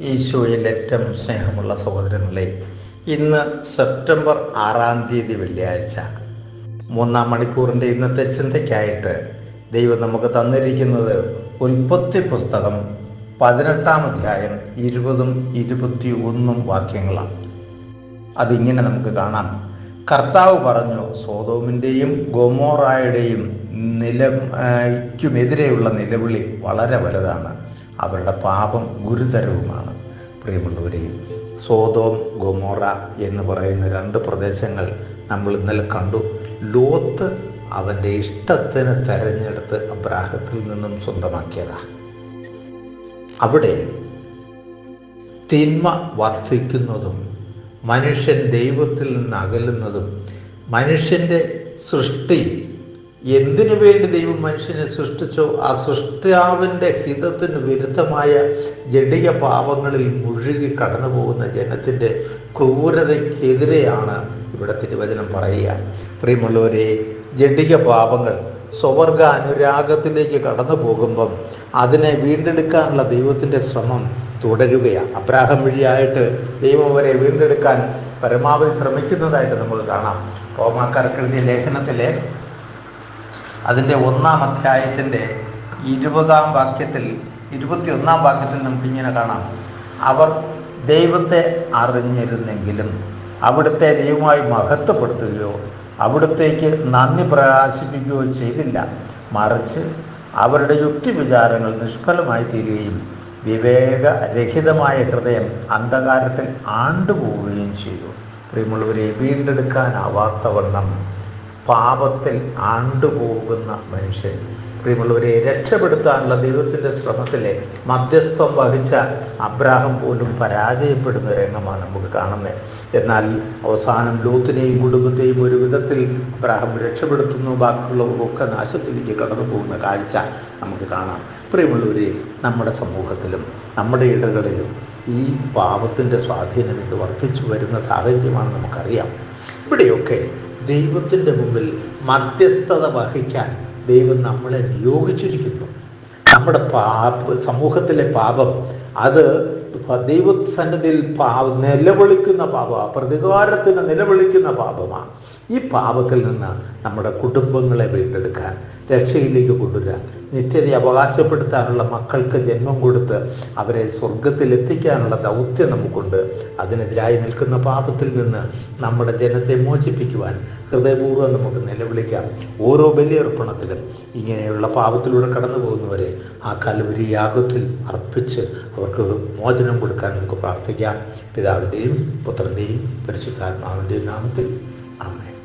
ഈശോയിൽ ഏറ്റവും സ്നേഹമുള്ള സഹോദരങ്ങളെ ഇന്ന് സെപ്റ്റംബർ ആറാം തീയതി വെള്ളിയാഴ്ച. മൂന്നാം മണിക്കൂറിന്റെ ഇന്നത്തെ ചിന്തയ്ക്കായിട്ട് ദൈവം നമുക്ക് തന്നിരിക്കുന്നത് ഉൽപ്പത്തി പുസ്തകം പതിനെട്ടാം അധ്യായം ഇരുപതും ഇരുപത്തി ഒന്നും വാക്യങ്ങളാണ്. അതിങ്ങനെ നമുക്ക് കാണാം. കർത്താവ് പറഞ്ഞു സോതോമിന്റെയും ഗോമോറായുടെയും നിലയ്ക്കുമെതിരെയുള്ള നിലവിളി വളരെ വലുതാണ്. അവരുടെ പാപം ഗുരുതരവുമാണ്. പ്രിയമുള്ളവരെ സോതോം ഗൊമോറ എന്ന് പറയുന്ന രണ്ട് പ്രദേശങ്ങൾ നമ്മൾ ഇന്നലെ കണ്ടു. ലോത്ത് അവന്റെ ഇഷ്ടത്തിന് തെരഞ്ഞെടുത്ത് അബ്രാഹത്തിൽ നിന്നും സ്വന്തമാക്കിയതാ. അവിടെ തിന്മ വർദ്ധിക്കുന്നതും മനുഷ്യൻ ദൈവത്തിൽ നിന്ന് അകലുന്നതും മനുഷ്യന്റെ സൃഷ്ടി എന്തിനു വേണ്ടി ദൈവം മനുഷ്യനെ സൃഷ്ടിച്ചോ? ആ സൃഷ്ടാവിന്റെ ഹിതത്തിന് വിരുദ്ധമായ ജഡിക പാപങ്ങളിൽ മുഴുകി കടന്നു പോകുന്ന ജനത്തിന്റെ ക്രൂരതയ്ക്കെതിരെയാണ് ഇവിടെ തിരുവചനം പറയുക. പ്രിയമുള്ളവരെ ജഡിക പാപങ്ങൾ സ്വവർഗ അനുരാഗത്തിലേക്ക് കടന്നു പോകുമ്പം അതിനെ വീണ്ടെടുക്കാനുള്ള ദൈവത്തിന്റെ ശ്രമം തുടരുകയാണ്. അബ്രാഹം വഴിയായിട്ട് ദൈവം അവരെ വീണ്ടെടുക്കാൻ പരമാവധി ശ്രമിക്കുന്നതായിട്ട് നമ്മൾ കാണാം. റോമാക്കാർക്ക് ലേഖനത്തിലെ അതിന്റെ ഒന്നാം അധ്യായത്തിന്റെ ഇരുപതാം വാക്യത്തിൽ ഇരുപത്തിയൊന്നാം വാക്യത്തിൽ നമുക്കിങ്ങനെ കാണാം. അവർ ദൈവത്തെ അറിഞ്ഞിരുന്നെങ്കിലും അവിടുത്തെ ദൈവമായി മഹത്വപ്പെടുത്തുകയോ അവിടുത്തേക്ക് നന്ദി പ്രകാശിപ്പിക്കുകയോ ചെയ്തില്ല. മറിച്ച് അവരുടെ യുക്തി വിചാരങ്ങൾ നിഷ്ഫലമായി തീരുകയും വിവേകരഹിതമായ ഹൃദയം അന്ധകാരത്തിൽ ആണ്ടുപോവുകയും ചെയ്തു. പ്രിയമുള്ളവരെ വീണ്ടെടുക്കാനാവാത്തവണ്ണം പാപത്തിൽ ആണ്ടുപോകുന്ന മനുഷ്യൻ. പ്രിയമുള്ളവരെ രക്ഷപ്പെടുത്താനുള്ള ദൈവത്തിന്റെ ശ്രമത്തിലെ മധ്യസ്ഥം വഹിച്ച അബ്രാഹം പോലും പരാജയപ്പെടുന്ന രംഗമാണ് നമുക്ക് കാണുന്നത്. എന്നാൽ അവസാനം ലോത്തിനെയും കുടുംബത്തെയും ഒരു വിധത്തിൽ അബ്രാഹം രക്ഷപ്പെടുത്തുന്നു ബാക്കിയുള്ളവർക്കൊക്കെ നാശത്തിലേക്ക് കടന്നു പോകുന്ന കാഴ്ച നമുക്ക് കാണാം. പ്രിയമുള്ളവരെ നമ്മുടെ സമൂഹത്തിലും നമ്മുടെ ഇടകളിലും ഈ പാപത്തിന്റെ സ്വാധീനം ഇത് വർദ്ധിച്ചു വരുന്ന സാഹചര്യമാണ് നമുക്കറിയാം. ഇവിടെയൊക്കെ ദൈവത്തിന്റെ മുമ്പിൽ മധ്യസ്ഥത വഹിക്കാൻ ദൈവം നമ്മളെ നിയോഗിച്ചിരിക്കുന്നു. നമ്മുടെ പാപ സമൂഹത്തിലെ പാപം അത് ദൈവസന്നിധിയിൽ പാ നിലവിളിക്കുന്ന പാപമാണ് പ്രതികാരത്തിന് നിലവിളിക്കുന്ന പാപമാണ്. ഈ പാപത്തിൽ നിന്ന് നമ്മുടെ കുടുംബങ്ങളെ വീണ്ടെടുക്കാൻ രക്ഷയിലേക്ക് കൊണ്ടുവരാൻ നിത്യത അവകാശപ്പെടുത്താനുള്ള മക്കൾക്ക് ജന്മം കൊടുത്ത് അവരെ സ്വർഗത്തിൽ എത്തിക്കാനുള്ള ദൗത്യം നമുക്കുണ്ട്. അതിനെതിരായി നിൽക്കുന്ന പാപത്തിൽ നിന്ന് നമ്മുടെ ജനത്തെ മോചിപ്പിക്കുവാൻ ഹൃദയപൂർവം നമുക്ക് നിലവിളിക്കാം. ഓരോ ബലിയർപ്പണത്തിലും ഇങ്ങനെയുള്ള പാപത്തിലൂടെ കടന്നു പോകുന്നവരെ ആ കലുവരി യാഗത്തിൽ അർപ്പിച്ച് അവർക്ക് മോചനം കൊടുക്കാൻ നമുക്ക് പ്രാർത്ഥിക്കാം. പിതാവിന്റെയും പുത്രന്റെയും പരിശുദ്ധാത്മാവിന്റെയും നാമത്തിൽ. ആമേ